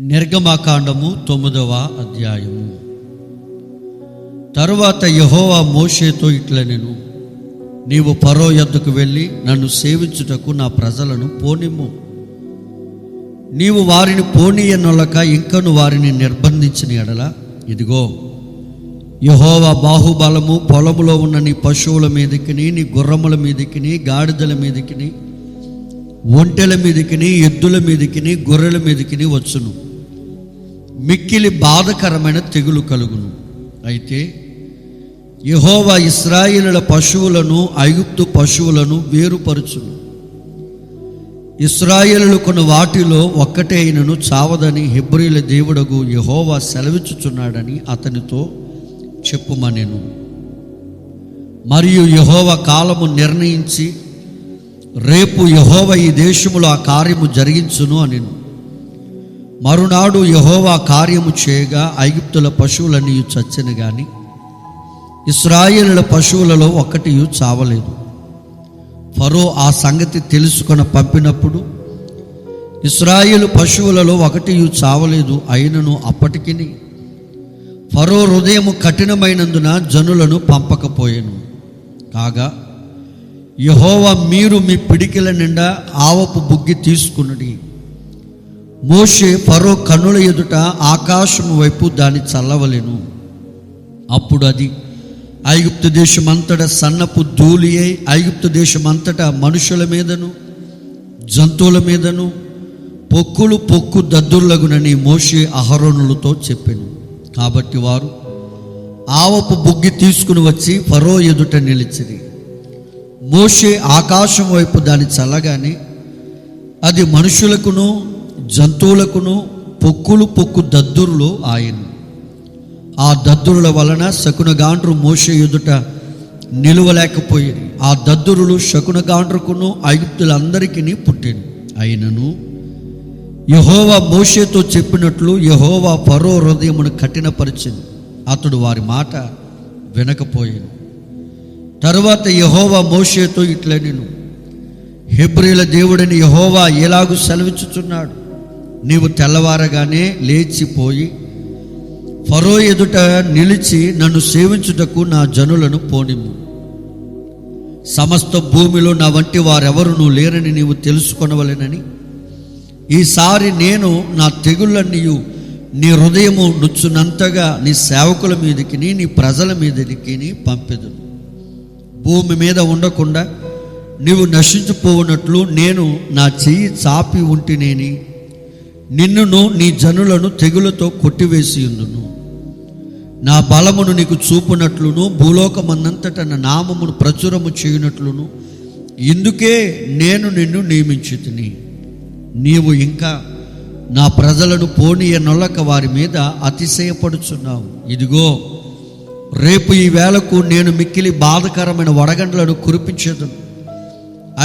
నిర్గమాకాండము తొమ్మిదవ అధ్యాయము. తరువాత యహోవా మోషేతో ఇట్ల నేను నీవు పరో ఎద్దుకు వెళ్ళి నన్ను సేవించుటకు నా ప్రజలను పోనిమ్ము. నీవు వారిని పోనీయనొలక ఇంకను వారిని నిర్బంధించిన ఎడల ఇదిగో యహోవా బాహుబలము పొలములో ఉన్న నీ పశువుల మీదకిని నీ గుర్రముల మీదకిని గాడిదల మీదకిని ఒంటెల మీదకిని ఎద్దుల మీదకిని గొర్రెల మీదకిని వచ్చును. మిక్కిలి బాధకరమైన తెగులు కలుగును. అయితే యహోవా ఇస్రాయిలుల పశువులను ఐగుప్తు పశువులను వేరుపరుచును. ఇస్రాయేలులు కొన్ని వాటిలో ఒక్కటే అయినను చావదని హెబ్రిల దేవుడగు యహోవా సెలవిచ్చుచున్నాడని అతనితో చెప్పుమనెను. మరియు యహోవ కాలము నిర్ణయించి రేపు యహోవ ఈ దేశములో ఆ కార్యము జరిగించును అనెను. మరునాడు యహోవా కార్యము చేయగా ఐగుప్తుల పశువులన్నీ చచ్చిన గాని ఇస్రాయేలుల పశువులలో ఒక్కటి చావలేదు. ఫరో ఆ సంగతి తెలుసుకొని పంపినప్పుడు ఇస్రాయేలు పశువులలో ఒకటి చావలేదు అయినను అప్పటికి ఫరో హృదయము కఠినమైనందున జనులను పంపకపోయాను. కాగా యహోవా మీరు మీ పిడికిల నిండా ఆవపు బుగ్గి తీసుకున్నది మోషే ఫరో కన్నుల ఎదుట ఆకాశం వైపు దాన్ని చల్లవలెను. అప్పుడు అది ఐగుప్తు దేశమంతటా సన్నపు ధూళి అయి ఐగుప్తు దేశమంతటా మనుషుల మీదను జంతువుల మీదను పొక్కులు పొక్కు దద్దుర్లగునని మోషే అహరోనులతో చెప్పాను. కాబట్టి వారు ఆవపు బుగ్గి తీసుకుని వచ్చి ఫరో ఎదుట నిలిచిరి. మోషే ఆకాశం వైపు దాన్ని చల్లగానే అది మనుషులకును జంతువులకును పొక్కులు పొక్కు దద్దురులు ఆయన. ఆ దద్దురుల వలన శకునగాండ్రు మోస ఎదుట నిలువలేకపోయేది. ఆ దద్దురులు శకునగాండ్రుకును ఐగుప్తులందరికీ పుట్టింది. అయినను యహోవా మోషేతో చెప్పినట్లు యహోవా పరో హృదయమును కఠినపరిచింది. అతడు వారి మాట వినకపోయాను. తరువాత యహోవా మోషేతో ఇట్లా నేను హెబ్రిల దేవుడిని యహోవా ఎలాగూ సెలవిచ్చుచున్నాడు? నీవు తెల్లవారగానే లేచిపోయి ఫరో ఎదుట నిలిచి నన్ను సేవించుటకు నా జనులను పోనిమ్ము. సమస్త భూమిలో నా వంటి వారెవరును లేరని నీవు తెలుసుకొనవలెనని. ఈసారి నేను నా తెగుళ్ళన్నీయు నీ హృదయము నుచ్చునంతగా నీ సేవకుల మీదకి నీ ప్రజల మీదకి పంపెదును. భూమి మీద ఉండకుండా నీవు నశించిపోవునట్లు నేను నా చెయ్యి చాపి ఉంటినేని. నిన్నును నీ జనులను తెగులతో కొట్టివేసి ఉందును నా బలమును నీకు చూపునట్లును భూలోకమన్నంతట నా నామమును ప్రచురము చేయునట్లును. ఇందుకే నేను నిన్ను నియమించుతిని. నీవు ఇంకా నా ప్రజలను పోనీయ నొల్లక వారి మీద అతిశయపడుచున్నావు. ఇదిగో రేపు ఈ వేళకు నేను మిక్కిలి బాధకరమైన వడగండ్లను కురిపించేదను.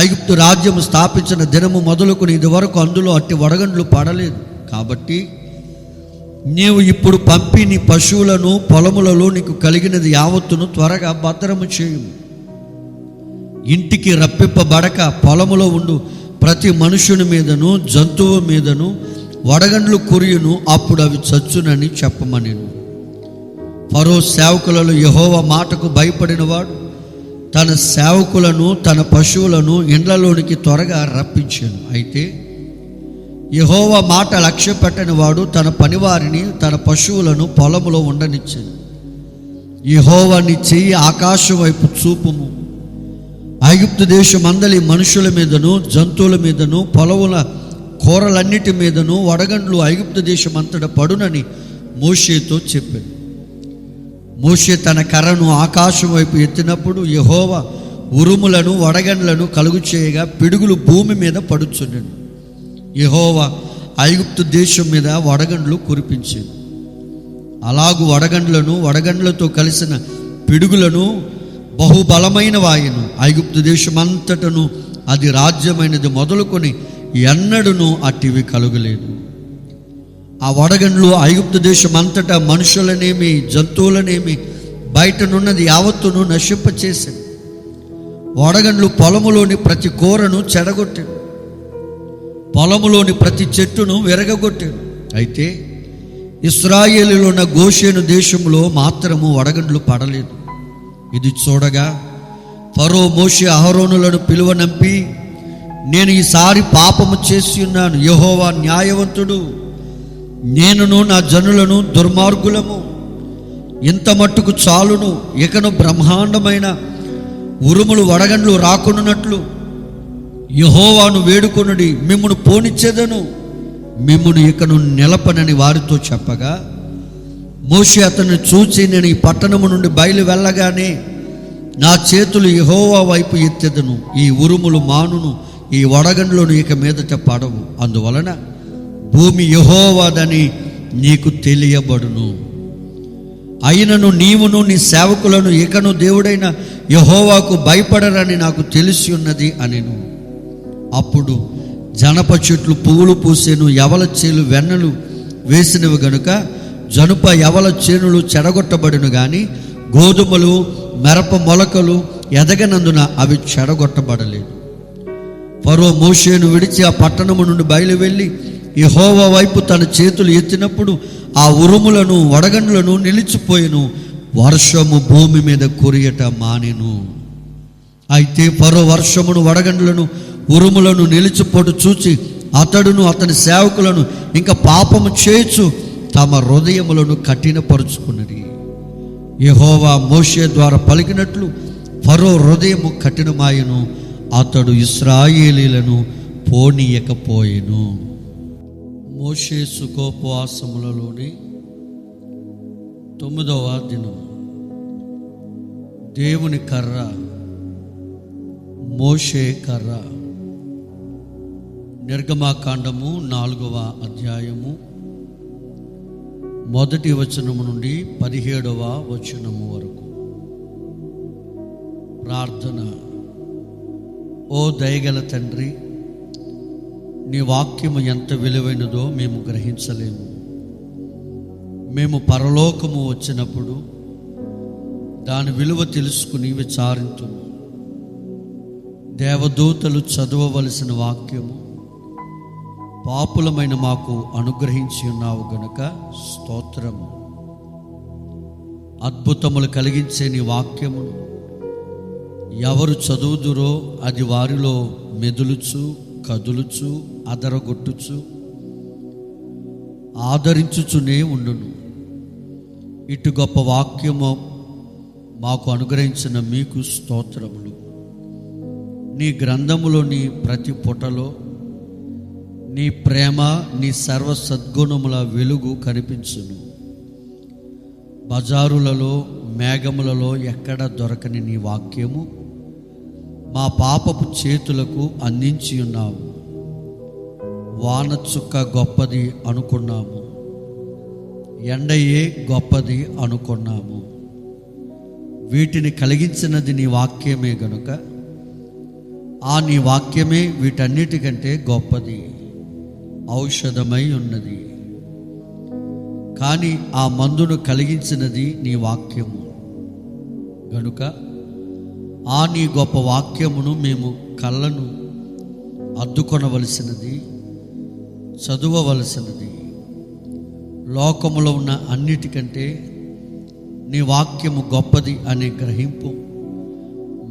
ఐగుప్తు రాజ్యము స్థాపించిన దినము మొదలుకొని ఇదివరకు అందులో అట్టి వడగండ్లు పడలేదు. కాబట్టి నీవు ఇప్పుడు పంపి నీ పశువులను పొలములలో నీకు కలిగినది యావత్తును త్వరగా భద్రము చేయు ఇంటికి రప్పింపబడక పొలములో ఉండు. ప్రతి మనుషుని మీదను జంతువు మీదను వడగండ్లు కురియును అప్పుడు అవి చచ్చునని చెప్పమని ఫరో సేవకులలో యహోవ మాటకు భయపడినవాడు. తన సేవకులను తన పశువులను ఇండ్లలోనికి త్వరగా రప్పించాను. అయితే యహోవ మాట లక్ష్య పెట్టని వాడు తన పనివారిని తన పశువులను పొలములో ఉండనిచ్చాను. యహోవాని చెయ్యి ఆకాశం వైపు చూపుము. ఐగుప్తు దేశమందలి మనుషుల మీదను జంతువుల మీదను పొలముల కూరలన్నిటి మీదను వడగండ్లు ఐగుప్తు దేశమంతట పడునని మోషేతో చెప్పాడు మోషే తన కర్రను ఆకాశం వైపు ఎత్తినప్పుడు యహోవ ఉరుములను వడగండ్లను కలుగు చేయగా పిడుగులు భూమి మీద పడుచుండెను. యహోవ ఐగుప్తు దేశం మీద వడగండ్లు కురిపించింది అలాగు వడగండ్లను వడగండ్లతో కలిసిన పిడుగులను బహుబలమైన వాయును. ఐగుప్తు దేశమంతటను అది రాజ్యమైనది మొదలుకొని ఎన్నడూను అట్టివి కలుగలేదు. ఆ వడగండ్లు ఐగుప్తు దేశం అంతటా మనుషులనేమి జంతువులనేమి బయటనున్నది యావత్తును నశింపచేసింది. వడగండ్లు పొలములోని ప్రతి కూరను చెడగొట్టాడు పొలములోని ప్రతి చెట్టును విరగగొట్టాడు అయితే ఇస్రాయేలీలో ఉన్న గోషేను దేశంలో మాత్రము వడగండ్లు పడలేదు. ఇది చూడగా ఫరో మోషే అహరోనులను పిలువనంపి నేను ఈసారి పాపము చేసి ఉన్నాను. యహోవా న్యాయవంతుడు. నేనును నా జనులను దుర్మార్గులము. ఇంత మట్టుకు చాలును ఇకను బ్రహ్మాండమైన ఉరుములు వడగండ్లు రాకున్నట్లు యహోవాను వేడుకొనుడి మిమ్మును పోనిచ్చేదను. మిమ్మును ఇకను నిలపనని వారితో చెప్పగా మోషి అతన్ని చూచి నేను ఈ పట్టణము నుండి బయలు వెళ్ళగానే నా చేతులు యహోవా వైపు ఎత్తెదను. ఈ ఉరుములు మానును ఈ వడగండ్లను ఇక మీదట పడవు. అందువలన భూమి యహోవాదని నీకు తెలియబడును. అయినను నీవును నీ సేవకులను ఇకను దేవుడైన యహోవాకు భయపడరని నాకు తెలిసి ఉన్నది అనెను. అప్పుడు జనప చెట్లు పువ్వులు పూసేను ఎవల చేలు వెన్నలు వేసినవి గనుక జనుప యవల చేనులు చెడగొట్టబడును గాని గోధుమలు మెరప మొలకలు ఎదగనందున అవి చెడగొట్టబడలేదు. ఫరో మోషేను విడిచి ఆ పట్టణము నుండి బయలు వెళ్ళి యహోవ వైపు తన చేతులు ఎత్తినప్పుడు ఆ ఉరుములను వడగండ్లను నిలిచిపోయెను. వర్షము భూమి మీద కురియట మానెను. అయితే పరో వర్షమును వడగండ్లను ఉరుములను నిలిచిపోటు చూచి అతడును అతని సేవకులను ఇంకా పాపము చేయొచ్చు తమ హృదయములను కఠినపరుచుకున్నది. యహోవా మోషే ద్వారా పలికినట్లు ఫరో హృదయము కఠినమాయను. అతడు ఇస్రాయేలీలను పోనీయకపోయెను. మోషే సుఖోపవాసములలోని తొమ్మిదవ దినం దేవుని కర్ర మోషే కర్ర. నిర్గమాకాండము నాలుగవ అధ్యాయము. మొదటి వచనము నుండి పదిహేడవ వచనము వరకు. ప్రార్థన. ఓ దయగల తండ్రి నీ వాక్యము ఎంత విలువైనదో మేము గ్రహించలేము. మేము పరలోకము వచ్చినప్పుడు దాని విలువ తెలుసుకుని విచారించు దేవదూతలు చదవవలసిన వాక్యము పాపులమైన మాకు అనుగ్రహించి ఉన్నావు గనుక స్తోత్రము అద్భుతములు కలిగించే నీ వాక్యమును ఎవరు చదువుదురో అది వారిలో మెదులుచు కదులుచు అదరగొట్టుచు ఆదరించుచునే ఉండును. ఇటు గొప్ప వాక్యము మాకు అనుగ్రహించిన మీకు స్తోత్రములు. నీ గ్రంథములోని ప్రతి పుటలో నీ ప్రేమ నీ సర్వ సద్గుణముల వెలుగు కనిపించును. బజారులలో మేఘములలో ఎక్కడ దొరకని నీ వాక్యము మా పాపపు చేతులకు అందించి ఉన్నావు. వాన చుక్క గొప్పది అనుకున్నాము. ఎండయే గొప్పది అనుకున్నాము. వీటిని కలిగించినది నీ వాక్యమే గనుక ఆ నీ వాక్యమే వీటన్నిటికంటే గొప్పది ఔషధమై ఉన్నది. కానీ ఆ మందును కలిగించినది నీ వాక్యము. గనుక ఆ నీ గొప్ప వాక్యమును మేము కళ్ళను అద్దుకొనవలసినది చదువవలసినది. లోకములో ఉన్న అన్నిటికంటే నీ వాక్యము గొప్పది అనే గ్రహింపు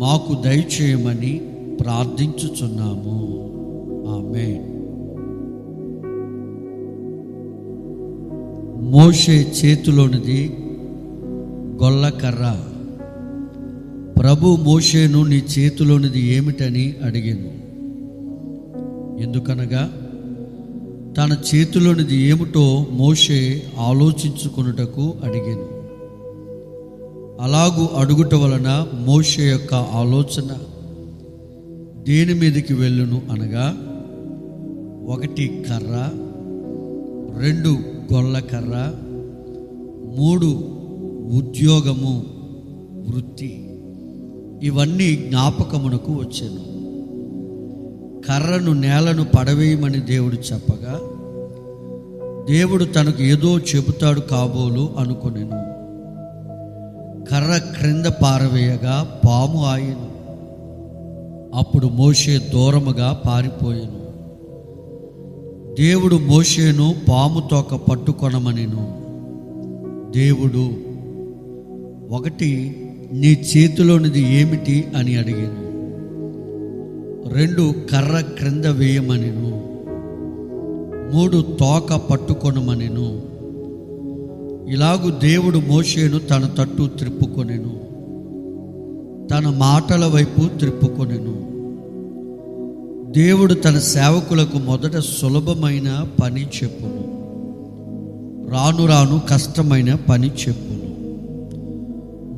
మాకు దయచేయమని ప్రార్థించుచున్నాము. ఆమె మోషే చేతిలోనిది గొల్లకర్ర ప్రభు మోషేను నీ చేతిలోనిది ఏమిటని అడిగాను. ఎందుకనగా తన చేతిలోనిది ఏమిటో మోషే ఆలోచించుకొనుటకు అడిగాను. అలాగూ అడుగుట వలన మోషే యొక్క ఆలోచన దేని మీదకి వెళ్ళును అనగా ఒకటి కర్ర రెండు గొల్ల కర్ర మూడు ఉద్యోగము వృత్తి. ఇవన్నీ జ్ఞాపకమునకు వచ్చాను. కర్రను నేలను పడవేయమని దేవుడు చెప్పగా దేవుడు తనకు ఏదో చెబుతాడు కాబోలు అనుకునేను. కర్ర క్రింద పారవేయగా పాము ఆయను. అప్పుడు మోషే దూరముగా పారిపోయాను. దేవుడు మోషేను పాము తోక పట్టుకొనమనిను. దేవుడు ఒకటి నీ చేతిలోనిది ఏమిటి అని అడిగాను. రెండు కర్ర క్రింద వేయమనిను. మూడు తోక పట్టుకొనమనిను. ఇలాగు దేవుడు మోషేను తన తట్టు త్రిప్పుకొనెను. తన మాటల వైపు త్రిప్పుకొనెను. దేవుడు తన సేవకులకు మొదట సులభమైన పని చెప్పును. రాను రాను కష్టమైన పని చెప్పును.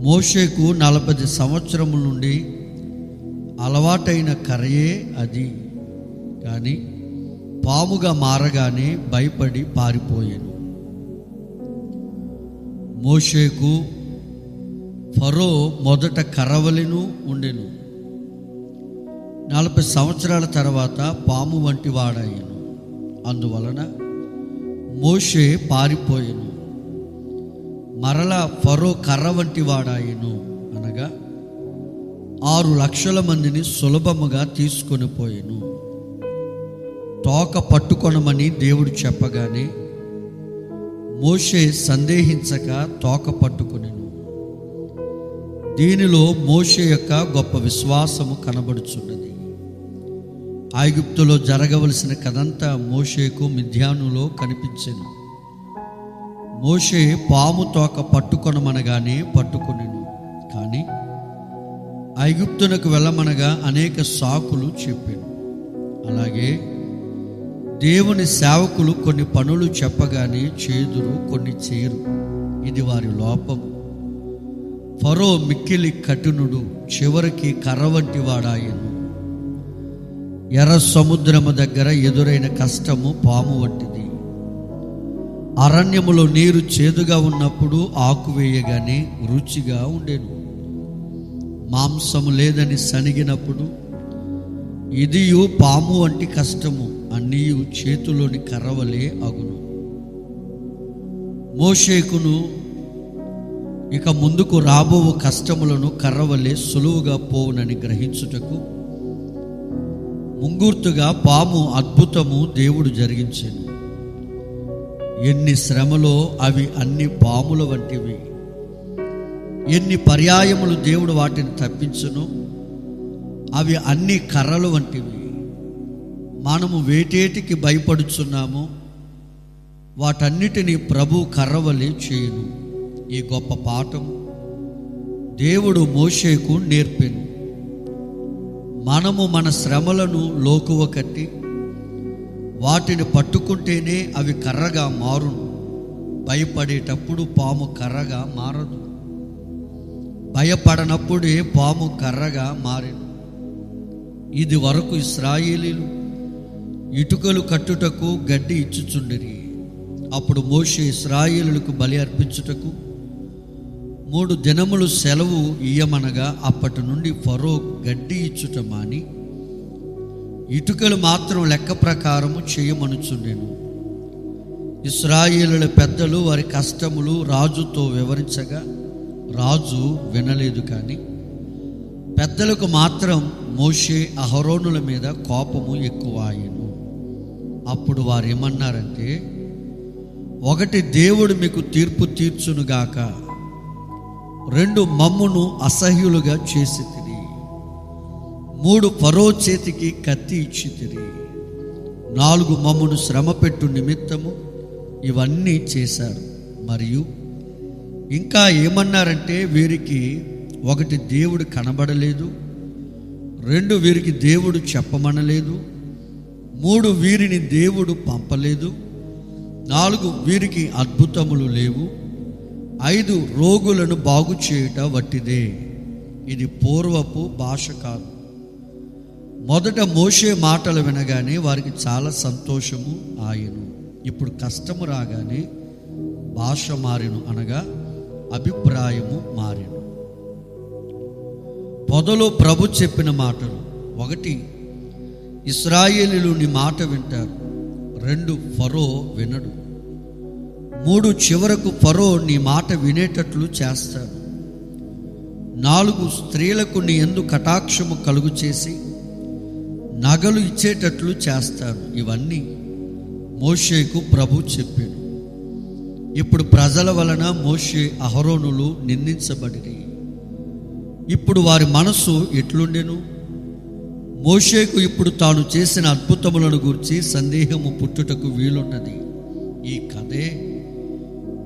మోషేకు నలభై సంవత్సరముల నుండి అలవాటైన కరయే అది. కానీ పాముగా మారగానే భయపడి పారిపోయాను. మోషేకు ఫరో మొదట కరవలను ఉండెను. నలభై సంవత్సరాల తర్వాత పాము వంటి వాడాయను అందువలన మోషే పారిపోయెను. మరలా ఫరో కర్ర వంటి వాడాయను అనగా ఆరు లక్షల మందిని సులభముగా తీసుకొని పోయాను. తోక పట్టుకొనమని దేవుడు చెప్పగానే మోషే సందేహించక తోక పట్టుకొనెను. దీనిలో మోషే యొక్క గొప్ప విశ్వాసము కనబడుచున్నది. ఐగుప్తులో జరగవలసిన కథంతా మోషేకు మిథ్యానులో కనిపించెను. మోషే పాము తోక పట్టుకొనమనగానే పట్టుకొనెను. కానీ ఐగుప్తునకు వెళ్ళమనగా అనేక సాకులు చెప్పాడు అలాగే దేవుని సేవకులు కొన్ని పనులు చెప్పగానే చేదురు కొన్ని చేయరు. ఇది వారి లోపం. ఫరో మిక్కిలి కఠినుడు చివరికి కర్ర వంటి వాడాయను. ఎర్ర సముద్రము దగ్గర ఎదురైన కష్టము పాము వంటిది. అరణ్యములో నీరు చేదుగా ఉన్నప్పుడు ఆకు వేయగానే రుచిగా ఉండేను. మాంసము లేదని సనిగినప్పుడు ఇదియు పాము వంటి కష్టము అన్నీయు చేతిలోని కర్రవలే అగును. మోషేకును ఇక ముందుకు రాబో కష్టములను కర్రవలే సులువుగా పోవునని గ్రహించుటకు ముంగూర్తుగా పాము అద్భుతము దేవుడు జరిగించాను. ఎన్ని శ్రమలో అవి అన్ని పాముల వంటివి. ఎన్ని పర్యాయములు దేవుడు వాటిని తప్పించును? అవి అన్ని కర్రలు వంటివి. మనము వేటేటికి భయపడుచున్నాము. వాటన్నిటినీ ప్రభు కర్రవలి చేయను. ఈ గొప్ప పాఠం దేవుడు మోషేకు నేర్పిను మనము మన శ్రమలను లోకువ కట్టి వాటిని పట్టుకుంటేనే అవి కర్రగా మారును. భయపడేటప్పుడు పాము కర్రగా మారదు. భయపడనప్పుడే పాము కర్రగా మారింది ఇది వరకు ఇస్రాయేలీలు ఇటుకలు కట్టుటకు గడ్డి ఇచ్చుచుండిరి. అప్పుడు మోషే ఇస్రాయేలులకు బలి అర్పించుటకు మూడు దినములు సెలవు ఇయ్యమనగా అప్పటి నుండి ఫరో గడ్డి ఇచ్చుట మాని ఇటుకలు మాత్రం లెక్క ప్రకారము చేయమనుచుండెను. ఇస్రాయేలుల పెద్దలు వారి కష్టములు రాజుతో వివరించగా రాజు వినలేదు కానీ పెద్దలకు మాత్రం మోషే అహరోనుల మీద కోపము ఎక్కువ అయ్యను అప్పుడు వారు ఏమన్నారంటే ఒకటి దేవుడు మీకు తీర్పు తీర్చునుగాక రెండు మమ్మును అసహ్యులుగా చేసి తిరి మూడు పరో చేతికి కత్తి ఇచ్చి తిరి నాలుగు మమ్మును శ్రమ పెట్టు నిమిత్తము ఇవన్నీ చేశారు. మరియు ఇంకా ఏమన్నారంటే వీరికి ఒకటి దేవుడు కనబడలేదు రెండు వీరికి దేవుడు చెప్పమనలేదు మూడు వీరిని దేవుడు పంపలేదు నాలుగు వీరికి అద్భుతములు లేవు ఐదు రోగులను బాగు చేయుట వట్టిదే. ఇది పూర్వపు భాష కాదు. మొదట మోసే మాటలు వినగానే వారికి చాలా సంతోషము ఆయను. ఇప్పుడు కష్టము రాగానే భాష మారిను అనగా అభిప్రాయము మారిను. పొదలో ప్రభు చెప్పిన మాటలు ఒకటి ఇస్రాయేలీలు నీ మాట వింటారు రెండు ఫరో వినడు. మూడు చివరకు ఫరో నీ మాట వినేటట్లు చేస్తాడు నాలుగు స్త్రీలకు నీ ఎందు కటాక్షము కలుగు చేసి నగలు ఇచ్చేటట్లు చేస్తాడు ఇవన్నీ మోషేకు ప్రభు చెప్పాడు. ఇప్పుడు ప్రజల వలన మోషే అహరోనులు నిందించబడి ఇప్పుడు వారి మనస్సు ఎట్లుండెను? మోషేకు ఇప్పుడు తాను చేసిన అద్భుతములను గురించి సందేహము పుట్టుటకు వీలున్నది. ఈ కథే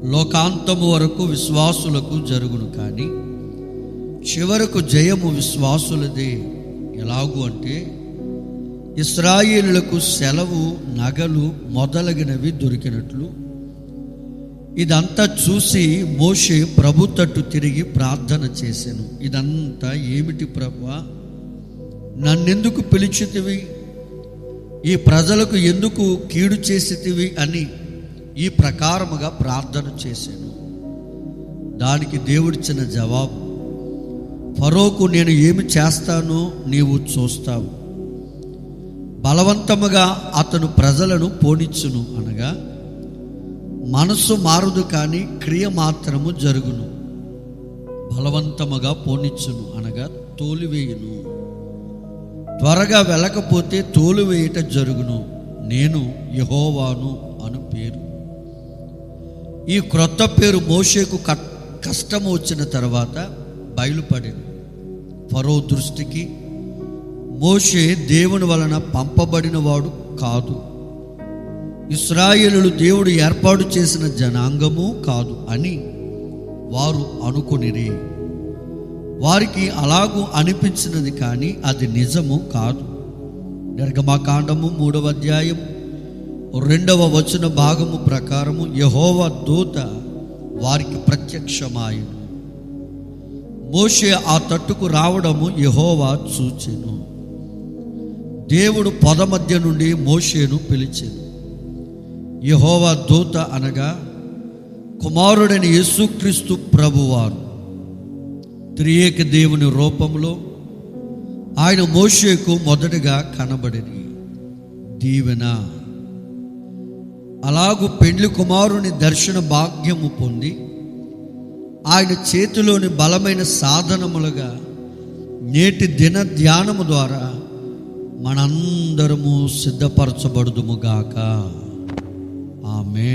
లోకాంతము వరకు విశ్వాసులకు జరుగును కానీ చివరకు జయము విశ్వాసులదే. ఎలాగు అంటే ఇస్రాయిలకు సెలవు నగలు మొదలగినవి దొరికినట్లు ఇదంతా చూసి మోషే ప్రభు తట్టు తిరిగి ప్రార్థన చేశాను. ఇదంతా ఏమిటి ప్రభా? నన్నెందుకు పిలిచితివి? ఈ ప్రజలకు ఎందుకు కీడు చేసితివి అని ఈ ప్రకారముగా ప్రార్థన చేశాను. దానికి దేవుడిచ్చిన జవాబు ఫరోకు నేను ఏమి చేస్తానో నీవు చూస్తావు. బలవంతముగా అతను ప్రజలను పోనిచ్చును అనగా మనస్సు మారుదు కానీ క్రియ మాత్రము జరుగును. బలవంతముగా పోనిచ్చును అనగా తోలివేయును. త్వరగా వెళ్ళకపోతే తోలువేయట జరుగును. నేను యహోవాను అను పేరు. ఈ క్రొత్త పేరు మోషేకు కష్టం వచ్చిన తర్వాత బయలుపడింది ఫరో దృష్టికి మోషే దేవుని వలన పంపబడినవాడు కాదు. ఇస్రాయేలు దేవుడు ఏర్పాటు చేసిన జనాంగము కాదు అని వారు అనుకునిరి. వారికి అలాగూ అనిపించినది కానీ అది నిజము కాదు. నిర్గమాకాండము మూడవ అధ్యాయం రెండవ వచన భాగము ప్రకారము యహోవ దూత వారికి ప్రత్యక్షమాయను. మోషే ఆ తట్టుకు రావడము యహోవా చూచెను. దేవుడు పొద మధ్య నుండి మోషేను పిలిచెను. యహోవా దూత అనగా కుమారుడైన యేసుక్రీస్తు ప్రభువారు. త్రియేక దేవుని రూపంలో ఆయన మోషేకు మొదటగా కనబడిని దీవెన. అలాగు పెండ్లి కుమారుని దర్శన భాగ్యము పొంది ఆయన చేతిలోని బలమైన సాధనములుగా నేటి దిన ధ్యానము ద్వారా మనందరము సిద్ధపరచబడుదుముగాక ఆమె